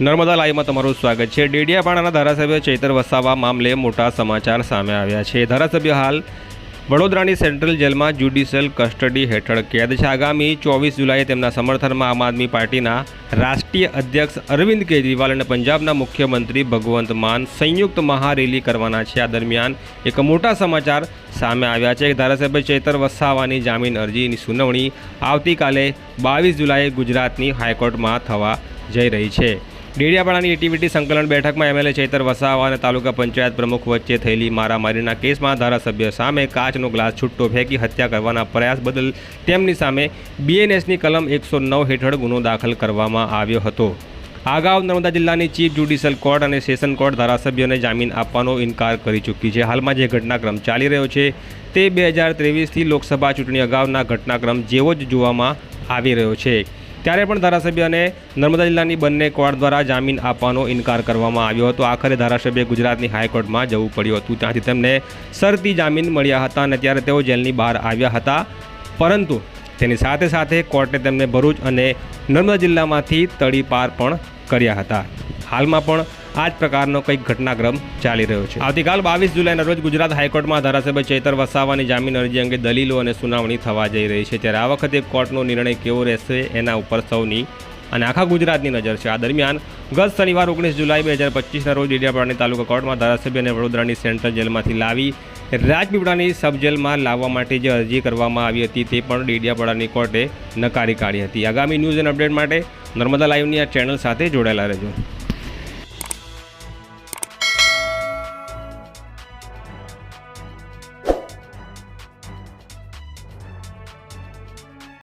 નર્મદા લાઈવમાં તમારું સ્વાગત છે. ડેડિયાપાડાના ધારાસભ્ય ચૈતર વસાવા મામલે મોટા સમાચાર સામે આવ્યા છે. ધારાસભ્ય હાલ વડોદરાની સેન્ટ્રલ જેલમાં જ્યુડિશિયલ કસ્ટડી હેઠળ કેદ છે. આગામી ચોવીસ જુલાઈએ તેમના સમર્થનમાં આમ આદમી પાર્ટીના રાષ્ટ્રીય અધ્યક્ષ અરવિંદ કેજરીવાલ અને પંજાબના મુખ્યમંત્રી ભગવંત માન સંયુક્ત મહારેલી કરવાના છે. આ દરમિયાન એક મોટા સમાચાર સામે આવ્યા છે. ધારાસભ્ય ચૈતર વસાવાની જામીન અરજીની સુનાવણી આવતીકાલે બાવીસ જુલાઈએ ગુજરાતની હાઈકોર્ટમાં થવા જઈ રહી છે. ડેડિયાપાડાની એટીવીટી સંકલન બેઠકમાં એમએલએ ચેતર વસાવા અને તાલુકા પંચાયત પ્રમુખ વચ્ચે થયેલી મારામારીના કેસમાં ધારાસભ્ય સામે કાચનો ગ્લાસ છૂટ્ટો ફેંકી હત્યા કરવાના પ્રયાસ બદલ તેમની સામે બીએનએસની કલમ એકસો નવ હેઠળ ગુનો દાખલ કરવામાં આવ્યો હતો. અગાઉ નર્મદા જિલ્લાની ચીફ જ્યુડિશિયલ કોર્ટ અને સેશન કોર્ટ ધારાસભ્યોને જામીન આપવાનો ઇનકાર કરી ચૂકી છે. હાલમાં જે ઘટનાક્રમ ચાલી રહ્યો છે તે બે હજાર ત્રેવીસથી લોકસભા ચૂંટણી અગાઉના ઘટનાક્રમ જેવો જ જોવામાં આવી રહ્યો છે. ત્યારે પણ ધારાસભ્યને નર્મદા જિલ્લાની બંને કોર્ટ દ્વારા જામીન આપવાનો ઇનકાર કરવામાં આવ્યો હતો. આખરે ધારાસભ્ય ગુજરાતની હાઈકોર્ટમાં જવું પડ્યું હતું. ત્યાંથી તેમને શરતી જામીન મળ્યા હતા અને ત્યારે તેઓ જેલની બહાર આવ્યા હતા. પરંતુ તેની સાથે સાથે કોર્ટે તેમને ભરૂચ અને નર્મદા જિલ્લામાંથી તડીપાર પણ કર્યા હતા. હાલમાં પણ આ જ પ્રકારનો કંઈક ઘટનાક્રમ ચાલી રહ્યો છે. આવતીકાલ બાવીસ જુલાઈના રોજ ગુજરાત હાઈકોર્ટમાં ધારાસભ્ય ચેતર વસાવાની જામીન અરજી અંગે દલીલો અને સુનાવણી થવા જઈ રહી છે. ત્યારે આ વખતે કોર્ટનો નિર્ણય કેવો રહેશે એના ઉપર સૌની અને આખા ગુજરાતની નજર છે. આ દરમિયાન ગત શનિવાર ઓગણીસ જુલાઈ બે હજાર પચીસના રોજ ડેડિયાપાડાની તાલુકા કોર્ટમાં ધારાસભ્યને વડોદરાની સેન્ટ્રલ જેલમાંથી લાવી રાજપીપળાની સબજેલમાં લાવવા માટે જે અરજી કરવામાં આવી હતી તે પણ ડેડિયાપાડાની કોર્ટે નકારી કાઢી હતી. આગામી ન્યૂઝ એન્ડ અપડેટ માટે નર્મદા લાઈવની આ ચેનલ સાથે જોડાયેલા રહેજો.